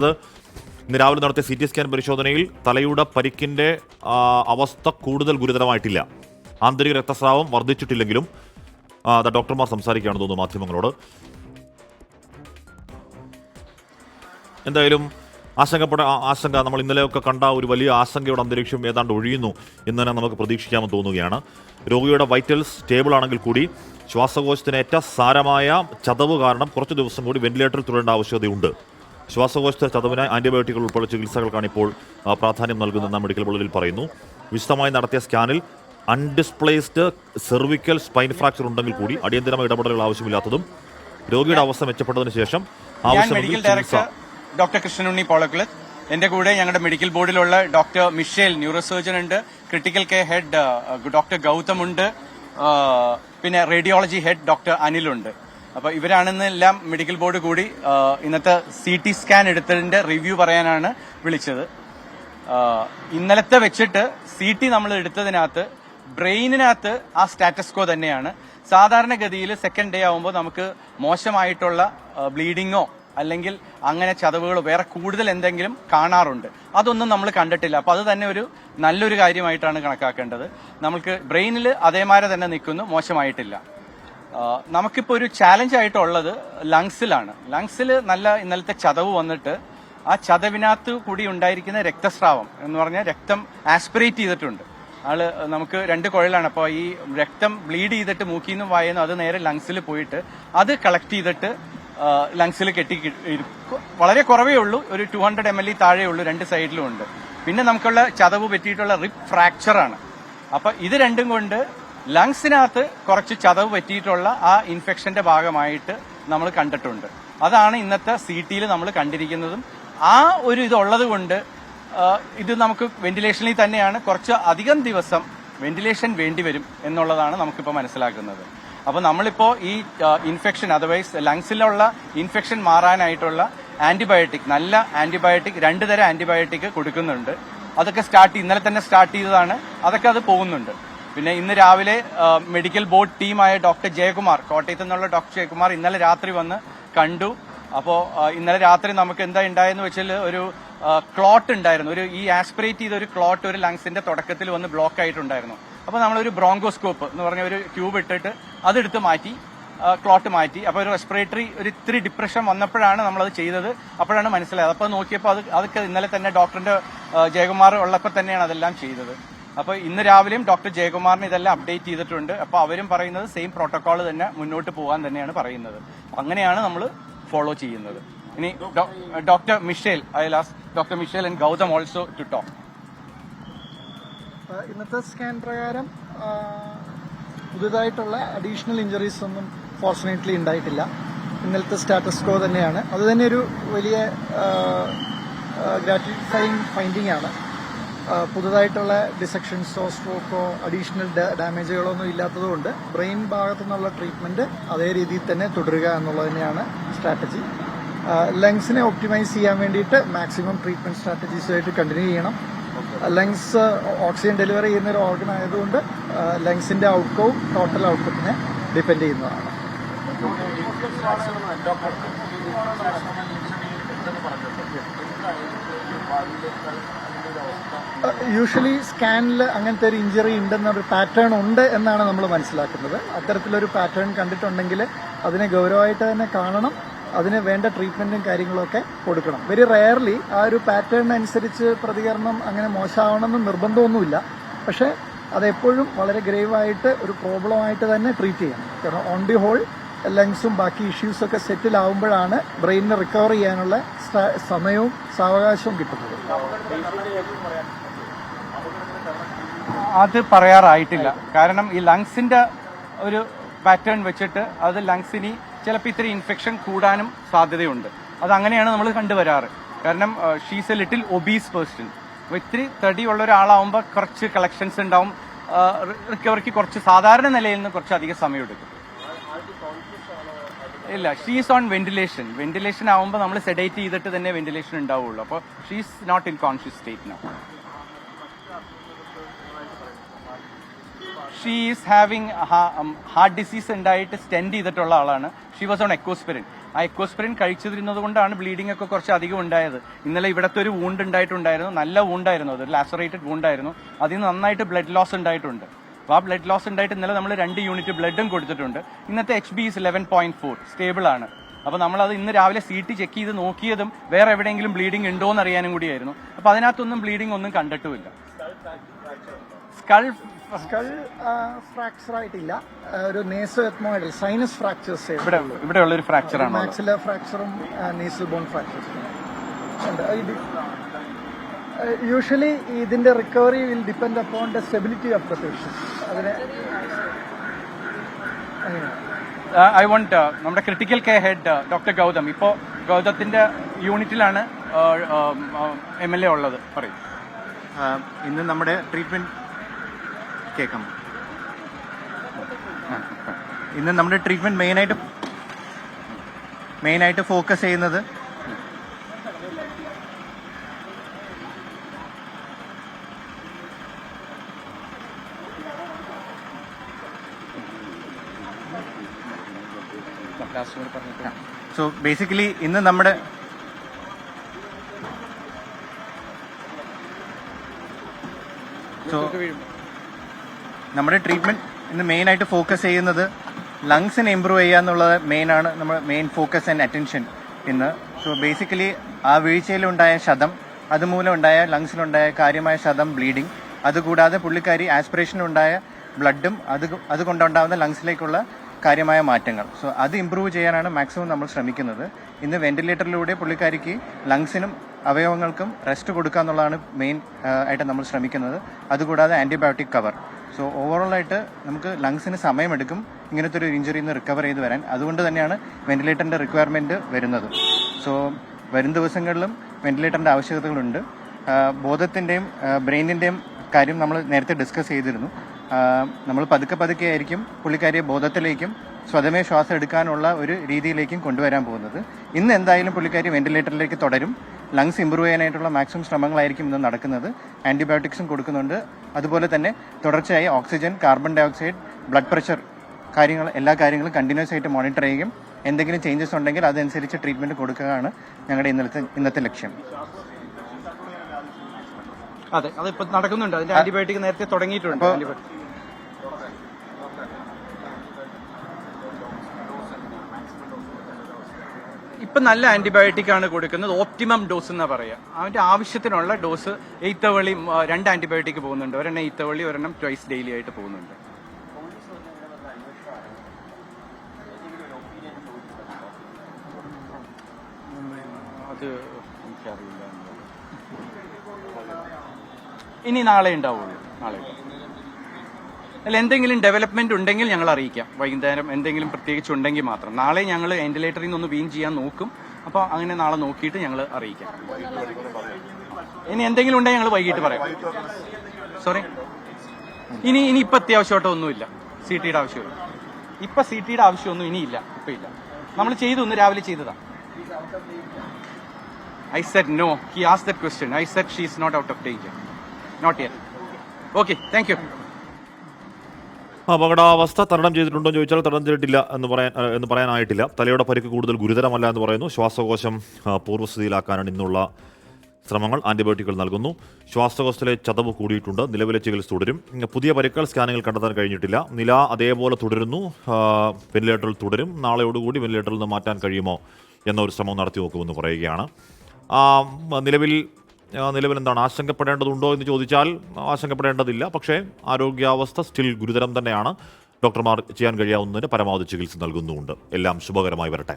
ഇന്ന് രാവിലെ നടത്തിയ സി ടി സ്കാൻ പരിശോധനയിൽ തലയുടെ പരിക്കിന്റെ അവസ്ഥ കൂടുതൽ ഗുരുതരമായിട്ടില്ല. ആന്തരിക രക്തസ്രാവം വർദ്ധിച്ചിട്ടില്ലെങ്കിലും ഡോക്ടർമാർ സംസാരിക്കുകയാണെന്ന് തോന്നുന്നു മാധ്യമങ്ങളോട്. എന്തായാലും ആശങ്കപ്പെട ആശങ്ക നമ്മൾ ഇന്നലെയൊക്കെ കണ്ട ഒരു വലിയ ആശങ്കയുടെ അന്തരീക്ഷം ഏതാണ്ട് ഒഴിയുന്നു എന്ന് തന്നെ നമുക്ക് പ്രതീക്ഷിക്കാമെന്ന് തോന്നുകയാണ്. രോഗിയുടെ വൈറ്റൽസ് സ്റ്റേബിൾ ആണെങ്കിൽ കൂടി ശ്വാസകോശത്തിനേറ്റ സാരമായ ചതവ് കാരണം കുറച്ച് ദിവസം കൂടി വെന്റിലേറ്ററിൽ തുടരേണ്ട ആവശ്യകതയുണ്ട്. ശ്വാസകോശത്തെ ചതവിനായി ആന്റിബയോട്ടിക്കുകൾ ഉൾപ്പെടെ ചികിത്സകൾക്കാണ് ഇപ്പോൾ പ്രാധാന്യം നൽകുന്നതെന്ന് മെഡിക്കൽ ബുള്ളറ്റിൽ പറയുന്നു. വിശദമായി നടത്തിയ സ്കാനിൽ അൺഡിസ്പ്ലേസ്ഡ് സെർവിക്കൽ സ്പൈൻ ഫ്രാക്ചർ ഉണ്ടെങ്കിൽ കൂടി അടിയന്തരമായ ഇടപെടലുകൾ ആവശ്യമില്ലാത്തതും രോഗിയുടെ അവസ്ഥ മെച്ചപ്പെട്ടതിന് ശേഷം ആവശ്യമെങ്കിൽ ചികിത്സ. ഡോക്ടർ കൃഷ്ണനുണ്ണി പോളക്കുളത്ത് എന്റെ കൂടെ ഞങ്ങളുടെ മെഡിക്കൽ ബോർഡിലുള്ള ഡോക്ടർ മിഷേൽ ന്യൂറോ സർജൻ ഉണ്ട് critical care head doctor Gautham ഉണ്ട് പിന്നെ റേഡിയോളജി ഹെഡ് ഡോക്ടർ അനിലുണ്ട്. അപ്പൊ ഇവരാണെന്നെല്ലാം മെഡിക്കൽ ബോർഡ് കൂടി ഇന്നത്തെ സി ടി സ്കാൻ എടുത്തതിന്റെ റിവ്യൂ പറയാനാണ് വിളിച്ചത്. ഇന്നലത്തെ വെച്ചിട്ട് സി ടി നമ്മൾ എടുത്തതിനകത്ത് ബ്രെയിനിനകത്ത് ആ സ്റ്റാറ്റസ്കോ തന്നെയാണ്. സാധാരണഗതിയിൽ സെക്കൻഡ് ഡേ ആവുമ്പോൾ നമുക്ക് മോശമായിട്ടുള്ള ബ്ലീഡിങ്ങോ അല്ലെങ്കിൽ അങ്ങനെ ചതവുകളോ വേറെ കൂടുതൽ എന്തെങ്കിലും കാണാറുണ്ട്. അതൊന്നും നമ്മൾ കണ്ടിട്ടില്ല. അപ്പൊ അത് തന്നെ ഒരു നല്ലൊരു കാര്യമായിട്ടാണ് കണക്കാക്കേണ്ടത്. നമുക്ക് ബ്രെയിനിൽ അതേമാരെ തന്നെ നിൽക്കുന്നു മോശമായിട്ടില്ല. ആ, നമുക്കിപ്പോ ഒരു ചാലഞ്ച് ആയിട്ടുള്ളത് ലങ്സിലാണ് ലങ്സിൽ നല്ല ഇന്നലത്തെ ചതവ് വന്നിട്ട് ആ ചതവിനകത്ത് കൂടി ഉണ്ടായിരിക്കുന്ന രക്തസ്രാവം എന്ന് പറഞ്ഞാൽ രക്തം ആസ്പിറേറ്റ് ചെയ്തിട്ടുണ്ട്. ആൾ നമുക്ക് രണ്ട് കുഴലാണ്. അപ്പോൾ ഈ രക്തം ബ്ലീഡ് ചെയ്തിട്ട് മൂക്കിൽ നിന്നും വായുന്നു അത് നേരെ ലങ്സിൽ പോയിട്ട് അത് കളക്ട് ചെയ്തിട്ട് ലങ്സിൽ കെട്ടി വളരെ കുറവേ ഉള്ളൂ. ഒരു ടു ഹൺഡ്രഡ് എം എൽ ഇ താഴെ ഉള്ളൂ രണ്ട് സൈഡിലും ഉണ്ട്. പിന്നെ നമുക്കുള്ള ചതവ് പറ്റിയിട്ടുള്ള റിപ്പ് ഫ്രാക്ചറാണ് അപ്പൊ ഇത് രണ്ടും കൊണ്ട് ലങ്സിനകത്ത് കുറച്ച് ചതവ് പറ്റിയിട്ടുള്ള ആ ഇൻഫെക്ഷന്റെ ഭാഗമായിട്ട് നമ്മൾ കണ്ടിട്ടുണ്ട്. അതാണ് ഇന്നത്തെ സി ടിയിൽ നമ്മൾ കണ്ടിരിക്കുന്നതും. ആ ഒരു ഇതുള്ളത് കൊണ്ട് ഇത് നമുക്ക് വെന്റിലേഷനിൽ തന്നെയാണ് കുറച്ച് അധികം ദിവസം വെന്റിലേഷൻ വേണ്ടി വരും എന്നുള്ളതാണ് നമുക്കിപ്പോൾ മനസ്സിലാക്കുന്നത്. അപ്പോൾ നമ്മളിപ്പോ ഈ ഇൻഫെക്ഷൻ അതർവൈസ് ലങ്സിലുള്ള ഇൻഫെക്ഷൻ മാറാനായിട്ടുള്ള ആന്റിബയോട്ടിക് നല്ല ആന്റിബയോട്ടിക് രണ്ട് തരം ആന്റിബയോട്ടിക് കൊടുക്കുന്നുണ്ട്. അതൊക്കെ സ്റ്റാർട്ട് ഇന്നലെ തന്നെ സ്റ്റാർട്ട് ചെയ്തതാണ്. അതൊക്കെ അത് പോകുന്നുണ്ട്. പിന്നെ ഇന്ന് രാവിലെ മെഡിക്കൽ ബോർഡ് ടീമായ ഡോക്ടർ ജയകുമാർ കോട്ടയത്ത് നിന്നുള്ള ഡോക്ടർ ജയകുമാർ ഇന്നലെ രാത്രി വന്ന് കണ്ടു. അപ്പോൾ ഇന്നലെ രാത്രി നമുക്ക് എന്താ ഉണ്ടായെന്ന് വെച്ചാൽ ഒരു ക്ലോട്ട് ഉണ്ടായിരുന്നു ഒരു ഈ ആസ്പിറേറ്റ് ചെയ്ത ഒരു ക്ലോട്ട് ഒരു ലങ്സിന്റെ തുടക്കത്തിൽ വന്ന് ബ്ലോക്ക് ആയിട്ടുണ്ടായിരുന്നു. അപ്പൊ നമ്മളൊരു ബ്രോങ്കോസ്കോപ്പ് എന്ന് പറഞ്ഞ ഒരു ട്യൂബ് ഇട്ടിട്ട് അതെടുത്ത് മാറ്റി ക്ലോട്ട് മാറ്റി. അപ്പോൾ ഒരു റെസ്പിറേറ്ററി ഒരു ഇത്തിരി ഡിപ്രഷൻ വന്നപ്പോഴാണ് നമ്മളത് ചെയ്തത്. അപ്പോഴാണ് മനസ്സിലായത്. അപ്പോൾ നോക്കിയപ്പോൾ അത് അതൊക്കെ ഇന്നലെ തന്നെ ഡോക്ടറിന്റെ ജയകുമാർ ഉള്ളപ്പോൾ തന്നെയാണ് അതെല്ലാം ചെയ്തത്. അപ്പോൾ ഇന്ന് രാവിലെയും ഡോക്ടർ ജയകുമാറിന് ഇതെല്ലാം അപ്ഡേറ്റ് ചെയ്തിട്ടുണ്ട്. അപ്പോൾ അവരും പറയുന്നത് സെയിം പ്രോട്ടോകോൾ തന്നെ മുന്നോട്ട് പോകാൻ തന്നെയാണ് പറയുന്നത്. അങ്ങനെയാണ് നമ്മൾ ഫോളോ ചെയ്യുന്നത്. ഇനി doctor Michelle I last doctor Michelle and Gautam also to talk ഇന്നത്തെ സ്കാൻ പ്രകാരം പുതുതായിട്ടുള്ള അഡീഷണൽ ഇഞ്ചറീസ് ഒന്നും ഫോർച്ചുനേറ്റ്ലി ഉണ്ടായിട്ടില്ല. ഇന്നലത്തെ സ്റ്റാറ്റസ് കോ തന്നെയാണ്. അത് തന്നെ ഒരു വലിയ ഗ്രാറ്റിഫൈങ് ഫൈൻഡിംഗ് ആണ്. പുതുതായിട്ടുള്ള ഡിസെക്ഷൻസോ സ്ട്രോക്കോ അഡീഷണൽ ഡാമേജുകളോ ഒന്നും ഇല്ലാത്തതുകൊണ്ട് ബ്രെയിൻ ഭാഗത്തു നിന്നുള്ള ട്രീറ്റ്മെന്റ് അതേ രീതിയിൽ തന്നെ തുടരുക എന്നുള്ളത് തന്നെയാണ് സ്ട്രാറ്റജി. ലങ്സിനെ ഒപ്റ്റിമൈസ് ചെയ്യാൻ വേണ്ടിയിട്ട് മാക്സിമം ട്രീറ്റ്മെന്റ് സ്ട്രാറ്റജീസുമായിട്ട് കണ്ടിന്യൂ ചെയ്യണം. ലങ്സ് ഓക്സിജൻ ഡെലിവറി ചെയ്യുന്ന ഒരു ഓർഗൻ ആയതുകൊണ്ട് ലങ്സിന്റെ ഔട്ട്കവും ടോട്ടൽ ഔട്ട്പുട്ടിനെ ഡിപെൻഡ് ചെയ്യുന്നതാണ്. യൂഷ്വലി സ്കാനിൽ അങ്ങനത്തെ ഒരു ഇഞ്ചറി ഉണ്ടെന്ന ഒരു പാറ്റേൺ ഉണ്ട് എന്നാണ് നമ്മൾ മനസ്സിലാക്കുന്നത്. അത്തരത്തിലൊരു പാറ്റേൺ കണ്ടിട്ടുണ്ടെങ്കിൽ അതിനെ ഗൗരവമായിട്ട് തന്നെ കാണണം അതിന് വേണ്ട ട്രീറ്റ്മെന്റും കാര്യങ്ങളൊക്കെ കൊടുക്കണം. വെരി റെയർലി ആ ഒരു പാറ്റേൺ അനുസരിച്ച് പ്രതികരണം അങ്ങനെ മോശമാവണമെന്ന് നിർബന്ധമൊന്നുമില്ല. പക്ഷേ അതെപ്പോഴും വളരെ ഗ്രേവായിട്ട് ഒരു പ്രോബ്ലമായിട്ട് തന്നെ ട്രീറ്റ് ചെയ്യണം. കാരണം ഓൺ ദി ഹോൾ ലങ്സും ബാക്കി ഇഷ്യൂസൊക്കെ സെറ്റിൽ ആവുമ്പോഴാണ് ബ്രെയിനിന് റിക്കവർ ചെയ്യാനുള്ള സമയവും സാവകാശവും കിട്ടുന്നത്. അത് പറയാറായിട്ടില്ല. കാരണം ഈ ലങ്സിന്റെ ഒരു പാറ്റേൺ വെച്ചിട്ട് അത് ലങ്സിന് ചിലപ്പോൾ ഇത്തിരി ഇൻഫെക്ഷൻ കൂടാനും സാധ്യതയുണ്ട്. അത് അങ്ങനെയാണ് നമ്മൾ കണ്ടുവരാറ്. കാരണം she's a little obese person അപ്പോൾ ഇത്തിരി തടി ഉള്ള ഒരാളാവുമ്പോൾ കുറച്ച് കളക്ഷൻസ് ഉണ്ടാവും. റിക്കവറിക്ക് കുറച്ച് സാധാരണ നിലയിൽ നിന്ന് കുറച്ച് അധികം സമയം എടുക്കും ഇല്ല ഷീസ് ഓൺ വെന്റിലേഷൻ വെന്റിലേഷൻ ആവുമ്പോൾ നമ്മൾ സെഡേറ്റ് ചെയ്തിട്ട് തന്നെ വെന്റിലേഷൻ ഉണ്ടാവുള്ളൂ. അപ്പോൾ she's not in conscious state no she is having heart disease ഉണ്ടായിട്ട് സ്റ്റെൻഡ് ചെയ്തിട്ടുള്ള ആളാണ്. ഷീ വാസ് ഓൺ എക്കോസ്പിരിൻ ആ എക്കോസ്പെറിൻ കഴിച്ചിരുന്നത് കൊണ്ടാണ് ബ്ലീഡിംഗ് ഒക്കെ കുറച്ച് അധികം ഉണ്ടായത്. ഇന്നലെ ഇവിടുത്തെ ഒരു വൂണ്ട് ഉണ്ടായിട്ടുണ്ടായിരുന്നു. നല്ല വൂണ്ടായിരുന്നു അത്. ലാസറേറ്റഡ് വൂണ്ടായിരുന്നു അതിൽ നിന്ന് നന്നായിട്ട് ബ്ലഡ് ലോസ് ഉണ്ടായിട്ടുണ്ട്. അപ്പോൾ ആ ബ്ലഡ് ലോസ് ഉണ്ടായിട്ട് ഇന്നലെ നമ്മൾ രണ്ട് യൂണിറ്റ് ബ്ലഡും കൊടുത്തിട്ടുണ്ട്. ഇന്നത്തെ H B is eleven point four stable ആണ്. അപ്പോൾ നമ്മളത് ഇന്ന് രാവിലെ സി ടി ചെക്ക് ചെയ്ത് നോക്കിയതും വേറെ എവിടെയെങ്കിലും ബ്ലീഡിംഗ് ഉണ്ടോ എന്ന് അറിയാനും കൂടിയായിരുന്നു. അപ്പോൾ അതിനകത്തൊന്നും ബ്ലീഡിംഗ് ഒന്നും കണ്ടിട്ടുമില്ല. സ്കൾ സ്കൾ ഫ്രാക്ചർ ആയിട്ടില്ല. ഒരു നേസോ എത്മോയിഡൽ സൈനസ് ഫ്രാക്ചേഴ്സ് ഇവിടെ ഇവിടെ ഫ്രാക്ചർ ആണ് മാക്സിലർ ഫ്രാക്ചറും നേസൽ ബോൺ ഫ്രാക്ചേഴ്സും യൂഷ്വലി ഇതിന്റെ recovery will depend upon the stability of the patient അതിന് ഐ വോണ്ട് നമ്മുടെ critical care head doctor Gautam. ഇപ്പോൾ ഗൗതത്തിന്റെ യൂണിറ്റിലാണ് എം എൽ എ ഉള്ളത്. പറയും. ഇന്ന് നമ്മുടെ ട്രീറ്റ്മെന്റ് കേൾക്കാം. ഇന്ന് നമ്മുടെ ട്രീറ്റ്മെന്റ് മെയിനായിട്ട് മെയിനായിട്ട് ഫോക്കസ് ചെയ്യുന്നത് സോ ബേസിക്കലി ഇന്ന് നമ്മുടെ സോ നമ്മുടെ ട്രീറ്റ്മെന്റ് ഇന്ന് മെയിൻ ആയിട്ട് ഫോക്കസ് ചെയ്യുന്നത് ലങ്സിനെ ഇമ്പ്രൂവ് ചെയ്യുക എന്നുള്ളത് മെയിൻ ആണ് നമ്മുടെ മെയിൻ ഫോക്കസ് ആൻഡ് അറ്റൻഷൻ ഇന്ന്. സോ ബേസിക്കലി ആ വീഴ്ചയിലുണ്ടായ ശതം അതുമൂലം ഉണ്ടായ ലങ്സിലുണ്ടായ കാര്യമായ ശതം ബ്ലീഡിങ് അതുകൂടാതെ പുള്ളിക്കാരി ആസ്പിറേഷനുണ്ടായ ബ്ലഡും അത് അതുകൊണ്ടുണ്ടാകുന്ന ലങ്സിലേക്കുള്ള കാര്യമായ മാറ്റങ്ങൾ. സോ അത് ഇമ്പ്രൂവ് ചെയ്യാനാണ് മാക്സിമം നമ്മൾ ശ്രമിക്കുന്നത്. ഇന്ന് വെന്റിലേറ്ററിലൂടെ പുള്ളിക്കാരിക്ക് ലങ്സിനും അവയവങ്ങൾക്കും റെസ്റ്റ് കൊടുക്കുക എന്നുള്ളതാണ് മെയിൻ ആയിട്ട് നമ്മൾ ശ്രമിക്കുന്നത്. അതുകൂടാതെ ആന്റിബയോട്ടിക് കവർ സോ ഓവറോൾ ആയിട്ട് നമുക്ക് ലങ്സിന് സമയമെടുക്കും. ഇങ്ങനത്തെ ഒരു ഇഞ്ചുറിയിൽ നിന്ന് റിക്കവർ ചെയ്ത് വരാൻ. അതുകൊണ്ട് തന്നെയാണ് വെന്റിലേറ്ററിന്റെ റിക്വയർമെന്റ് വരുന്നത്. സോ വരും ദിവസങ്ങളിലും വെന്റിലേറ്ററിന്റെ ആവശ്യകതകളുണ്ട്. ബോധത്തിന്റെയും ബ്രെയിനിന്റെയും കാര്യം നമ്മൾ നേരത്തെ ഡിസ്കസ് ചെയ്തിരുന്നു. നമ്മൾ പതുക്കെ പതുക്കെ ആയിരിക്കും പുള്ളിക്കാരിയെ ബോധത്തിലേക്കും സ്വതമേ ശ്വാസം എടുക്കാനുള്ള ഒരു രീതിയിലേക്കും കൊണ്ടുവരാൻ പോകുന്നത്. ഇന്ന് എന്തായാലും പുള്ളിക്കാരി വെന്റിലേറ്ററിലേക്ക് തുടരും. ലങ്സ് ഇമ്പ്രൂവ് ചെയ്യാനായിട്ടുള്ള മാക്സിമം ശ്രമങ്ങളായിരിക്കും ഇന്ന് നടക്കുന്നത്. ആന്റിബയോട്ടിക്സും കൊടുക്കുന്നുണ്ട്. അതുപോലെ തന്നെ തുടർച്ചയായി oxygen carbon dioxide blood pressure കാര്യങ്ങൾ എല്ലാ കാര്യങ്ങളും കണ്ടിന്യൂസ് ആയിട്ട് മോണിറ്റർ ചെയ്യും എന്തെങ്കിലും ചേഞ്ചസ് ഉണ്ടെങ്കിൽ അതനുസരിച്ച് ട്രീറ്റ്മെന്റ് കൊടുക്കുകയാണ് ഞങ്ങളുടെ ഇന്നത്തെ ഇന്നത്തെ ലക്ഷ്യം. അതെ അതിപ്പോ നടക്കുന്നുണ്ട്. അതിന്റെ ആന്റിബയോട്ടിക് നേരത്തെ തുടങ്ങിയിട്ടുണ്ട് അപ്പൊ- antibiotic. ഇപ്പൊ നല്ല ആന്റിബയോട്ടിക് ആണ് കൊടുക്കുന്നത്. ഓപ്റ്റിമം ഡോസ് എന്ന് പറയുക അവന്റെ ആവശ്യത്തിനുള്ള ഡോസ് എയ്ത്തവളി രണ്ട് ആന്റിബയോട്ടിക് പോകുന്നുണ്ട്. ഒരെണ്ണം എയ്ത്തവളി ഒരെണ്ണം ട്വൈസ് ഡെയിലി ആയിട്ട് പോകുന്നുണ്ട്. അത് എനിക്കറിയില്ല. ഇനി നാളെ ഉണ്ടാവുള്ളൂ. നാളെ അല്ല എന്തെങ്കിലും ഡെവലപ്മെന്റ് ഉണ്ടെങ്കിൽ ഞങ്ങൾ അറിയിക്കാം. വൈകുന്നേരം എന്തെങ്കിലും പ്രത്യേകിച്ച് ഉണ്ടെങ്കിൽ മാത്രം. നാളെ ഞങ്ങൾ വെന്റിലേറ്ററിൽ നിന്ന് വീൻ ചെയ്യാൻ നോക്കും. അപ്പോൾ അങ്ങനെ നാളെ നോക്കിയിട്ട് ഞങ്ങൾ അറിയിക്കാം. ഇനി എന്തെങ്കിലും ഉണ്ടെങ്കിൽ ഞങ്ങൾ വൈകിട്ട് പറയാം. സോറി ഇനി ഇനി ഇപ്പൊ അത്യാവശ്യമായിട്ട് ഒന്നുമില്ല. സി ടിയുടെ ആവശ്യമില്ല ഇപ്പൊ സി ടിയുടെ ആവശ്യമൊന്നും ഇനിയില്ല. ഇപ്പൊ ഇല്ല. നമ്മൾ ചെയ്തു ഒന്ന് രാവിലെ ചെയ്തതാ. I said no he as that question I said she is not out of danger not yet okay thank you അപകടാവസ്ഥ തരണം ചെയ്തിട്ടുണ്ടോ എന്ന് ചോദിച്ചാൽ തരണം ചെയ്തിട്ടില്ല എന്ന് പറയാൻ എന്ന് പറയാനായിട്ടില്ല. തലയുടെ പരിക്ക് കൂടുതൽ ഗുരുതരമല്ല എന്ന് പറയുന്നു. ശ്വാസകോശം പൂർവസ്ഥിതിയിലാക്കാനാണ് ഇന്നുള്ള ശ്രമങ്ങൾ. ആന്റിബയോട്ടിക്കുകൾ നൽകുന്നു. ശ്വാസകോശത്തിലെ ചതവ് കൂടിയിട്ടുണ്ട്. നിലവിലെ ചികിത്സ തുടരും. പുതിയ പരിക്കൽ സ്കാനിങ്ങിൽ കണ്ടെത്താൻ കഴിഞ്ഞിട്ടില്ല. നില അതേപോലെ തുടരുന്നു. വെന്റിലേറ്ററിൽ തുടരും. നാളെയോടുകൂടി വെന്റിലേറ്ററിൽ നിന്ന് മാറ്റാൻ കഴിയുമോ എന്നൊരു ശ്രമം നടത്തി നോക്കുമെന്ന് പറയുകയാണ്. നിലവിൽ നിലവിൽ എന്താണ് ആശങ്കപ്പെടേണ്ടതുണ്ടോ എന്ന് ചോദിച്ചാൽ ആശങ്കപ്പെടേണ്ടതില്ല. പക്ഷേ ആരോഗ്യാവസ്ഥ സ്റ്റിൽ ഗുരുതരം തന്നെയാണ്. ഡോക്ടർമാർ ചെയ്യാൻ കഴിയാവുന്നതിന് പരമാവധി ചികിത്സ നൽകുന്നുമുണ്ട്. എല്ലാം ശുഭകരമായി വരട്ടെ.